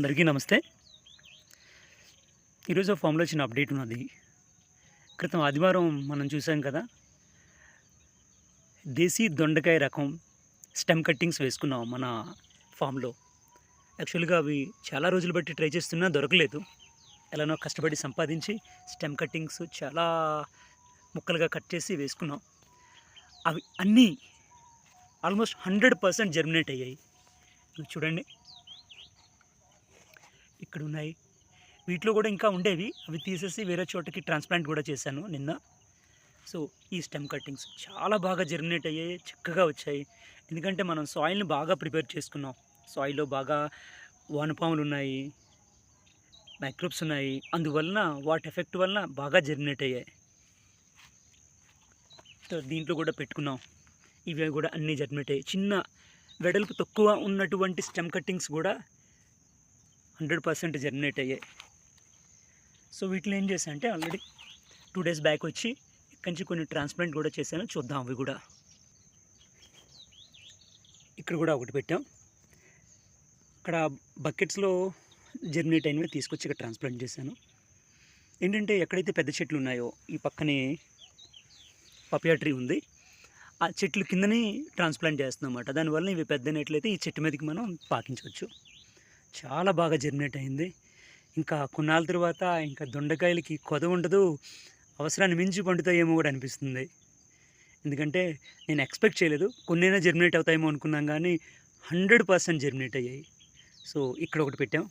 అందరికీ నమస్తే. ఈరోజు ఫామ్లో చిన్న అప్డేట్ ఉన్నది. క్రితం ఆదివారం మనం చూసాం కదా దేశీ దొండకాయ రకం స్టెమ్ కట్టింగ్స్ వేసుకున్నాం మన ఫామ్లో. యాక్చువల్గా అవి చాలా రోజులు బట్టి ట్రై చేస్తున్నా దొరకలేదు. ఎలానో కష్టపడి సంపాదించి స్టెమ్ కట్టింగ్స్ చాలా ముక్కలుగా కట్ చేసి వేసుకున్నాం. అవి అన్నీ ఆల్మోస్ట్ హండ్రెడ్ పర్సెంట్ జర్మినేట్ అయ్యాయి. చూడండి. ఇక్కడ ఉన్నాయి వీటిలో కూడా ఇంకా ఉండేవి. అవి తీసేసి వేరే చోటకి ట్రాన్స్ప్లాంట్ కూడా చేశాను నిన్న. సో ఈ స్టెమ్ కట్టింగ్స్ చాలా బాగా జర్మినేట్ అయ్యాయి చక్కగా వచ్చాయి. ఎందుకంటే మనం సాయిల్ని బాగా ప్రిపేర్ చేసుకున్నాం. సాయిల్లో బాగా వానపాములు ఉన్నాయి మైక్రోబ్స్ ఉన్నాయి. అందువలన వాటి ఎఫెక్ట్ వలన బాగా జర్మినేట్ అయ్యాయి. సో దీంట్లో కూడా పెట్టుకున్నాం. ఇవి కూడా అన్నీ జర్మినేట్ అయ్యాయి. చిన్న వెడల్పు తక్కువ ఉన్నటువంటి స్టెమ్ కట్టింగ్స్ కూడా హండ్రెడ్ పర్సెంట్ జర్మినేట్ అయ్యాయి. సో వీటిలో ఏం చేశాను అంటే ఆల్రెడీ టూ డేస్ బ్యాక్ వచ్చి ఇక్కడి నుంచి కొన్ని ట్రాన్స్ప్లాంట్ కూడా చేశాను. చూద్దాం అవి కూడా. ఇక్కడ కూడా ఒకటి పెట్టాం. అక్కడ బకెట్స్లో జర్మినేట్ అయినవి తీసుకొచ్చి ఇక్కడ ట్రాన్స్ప్లాంట్ చేశాను. ఏంటంటే ఎక్కడైతే పెద్ద చెట్లు ఉన్నాయో ఈ పక్కనే పపియా ట్రీ ఉంది. ఆ చెట్లు కిందనే ట్రాన్స్ప్లాంట్ చేస్తున్నాం అన్నమాట. దానివల్ల ఇవి పెద్దనట్లయితే ఈ చెట్టు మీదకి మనం పాకించవచ్చు. చాలా బాగా జర్మినేట్ అయింది. ఇంకా కొన్నాళ్ళ తర్వాత ఇంకా దొండకాయలకి కొద ఉండదు అవసరాన్ని మించి పండుతాయేమో కూడా అనిపిస్తుంది. ఎందుకంటే నేను ఎక్స్పెక్ట్ చేయలేదు కొన్నైనా జర్మినేట్ అవుతాయేమో అనుకున్నాం కానీ హండ్రెడ్ పర్సెంట్ జర్మినేట్ అయ్యాయి. సో ఇక్కడ ఒకటి పెట్టాం.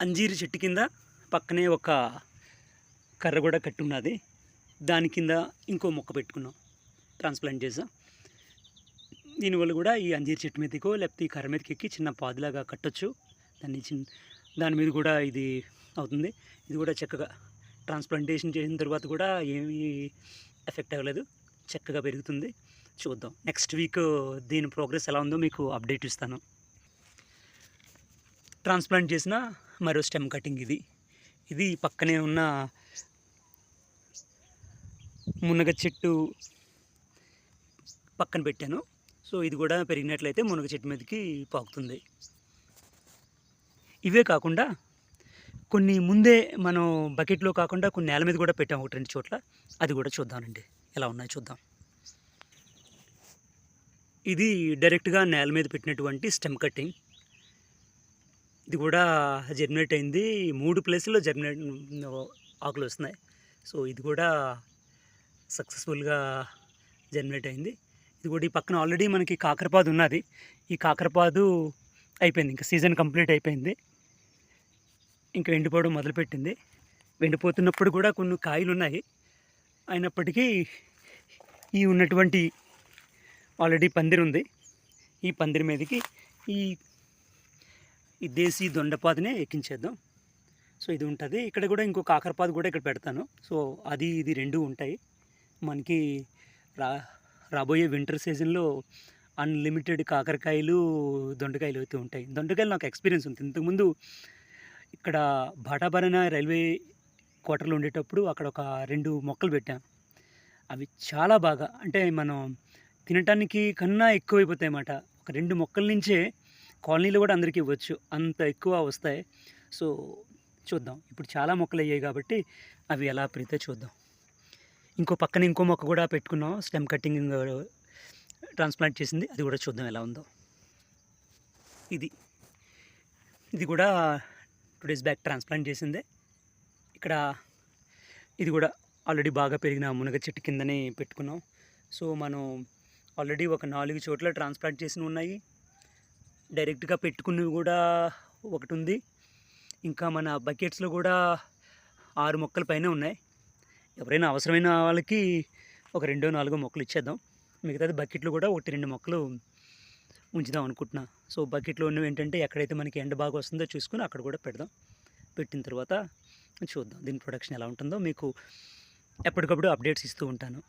అంజీరు చెట్టు కింద పక్కనే ఒక కర్ర కూడా కట్టి ఉన్నది. దాని కింద ఇంకో మొక్క పెట్టుకున్నాం. ట్రాన్స్ప్లాంట్ చేసాం దీనివల్ల కూడా ఈ అంజీర్ చెట్టు మీదకో లేకపోతే ఈ కర్ర మీదకి ఎక్కి చిన్న పాదులాగా కట్టొచ్చు. దాన్ని చిన్న దాని మీద కూడా ఇది అవుతుంది. ఇది కూడా చక్కగా ట్రాన్స్ప్లాంటేషన్ చేసిన తర్వాత కూడా ఏమీ ఎఫెక్ట్ అవ్వలేదు. చక్కగా పెరుగుతుంది. చూద్దాం. నెక్స్ట్ వీక్ దీని ప్రోగ్రెస్ ఎలా ఉందో మీకు అప్డేట్ ఇస్తాను. ట్రాన్స్ప్లాంట్ చేసిన మరో స్టెమ్ కటింగ్ ఇది. ఇది పక్కనే ఉన్న మునగ చెట్టు పక్కన పెట్టాను. సో ఇది కూడా పెరిగినట్లయితే మునగ చెట్టు మీదకి పాకుతుంది. ఇవే కాకుండా కొన్ని ముందే మనం బకెట్లో కాకుండా కొన్ని నేల మీద కూడా పెట్టాం ఒకటి రెండు చోట్ల. అది కూడా చూద్దామండి. ఎలా ఉన్నాయో చూద్దాం. ఇది డైరెక్ట్గా నేల మీద పెట్టినటువంటి స్టెమ్ కట్టింగ్. ఇది కూడా జర్మినేట్ అయింది. మూడు ప్లేసుల్లో జర్మినేట్ ఆకులు వస్తున్నాయి. సో ఇది కూడా సక్సెస్ఫుల్గా జర్మినేట్ అయింది. ఇది కూడా ఈ పక్కన ఆల్రెడీ మనకి కాకరపాదు ఉన్నది. ఈ కాకరపాదు అయిపోయింది. ఇంకా సీజన్ కంప్లీట్ అయిపోయింది. ఇంకా ఎండిపోవడం మొదలుపెట్టింది. ఎండిపోతున్నప్పుడు కూడా కొన్ని కాయలు ఉన్నాయి. అయినప్పటికీ ఈ ఉన్నటువంటి ఆల్రెడీ పందిరి ఉంది. ఈ పందిరి మీదకి ఈ ఈ దేశీ దొండపాదినే ఎక్కించేద్దాం. సో ఇది ఉంటుంది. ఇక్కడ కూడా ఇంకో కాకరపాదు కూడా ఇక్కడ పెడతాను. సో అది ఇది రెండు ఉంటాయి. మనకి రా రాబోయే వింటర్ సీజన్లో అన్లిమిటెడ్ కాకరకాయలు దొండకాయలు అయితే ఉంటాయి. దొండకాయలు నాకు ఎక్స్పీరియన్స్ ఉంది. ఇంతకుముందు ఇక్కడ భాటాభరణ రైల్వే క్వార్టర్లో ఉండేటప్పుడు అక్కడ ఒక రెండు మొక్కలు పెట్టాం. అవి చాలా బాగా అంటే మనం తినటానికి కన్నా ఎక్కువైపోతాయి అన్నమాట ఒక రెండు మొక్కల నుంచే కాలనీలు కూడా అందరికీ ఇవ్వచ్చు. అంత ఎక్కువ వస్తాయి. సో చూద్దాం. ఇప్పుడు చాలా మొక్కలు అయ్యాయి కాబట్టి అవి ఎలా పెరిగితే చూద్దాం. ఇంకో పక్కన ఇంకో మొక్క కూడా పెట్టుకున్నాం. స్టెమ్ కటింగ్ ట్రాన్స్ప్లాంట్ చేసింది. అది కూడా చూద్దాం ఎలా ఉందో. ఇది. ఇది కూడా టూ డేస్ బ్యాక్ ట్రాన్స్ప్లాంట్ చేసిందే. ఇక్కడ ఇది కూడా ఆల్రెడీ బాగా పెరిగిన మునగ చెట్టు కిందనే పెట్టుకున్నాం. సో మనం ఆల్రెడీ ఒక నాలుగు చోట్ల ట్రాన్స్ప్లాంట్ చేసినవి ఉన్నాయి. డైరెక్ట్గా పెట్టుకున్నవి కూడా ఒకటి ఉంది. ఇంకా మన బకెట్స్లో కూడా ఆరు మొక్కల పైన ఉన్నాయి. ఎవరైనా అవసరమైన వాళ్ళకి ఒక రెండో నాలుగో మొక్కలు ఇచ్చేద్దాం. మిగతాది బకెట్లు కూడా ఒకటి రెండు మొక్కలు ఉంచుదాం అనుకుంటున్నా. సో బకెట్లో ఉన్నవి ఏంటంటే ఎక్కడైతే మనకి ఎండ బాగా వస్తుందో చూసుకుని అక్కడ కూడా పెడదాం. పెట్టిన తర్వాత చూద్దాం దీని ప్రొడక్షన్ ఎలా ఉంటుందో. మీకు ఎప్పటికప్పుడు అప్డేట్స్ ఇస్తూ ఉంటాను.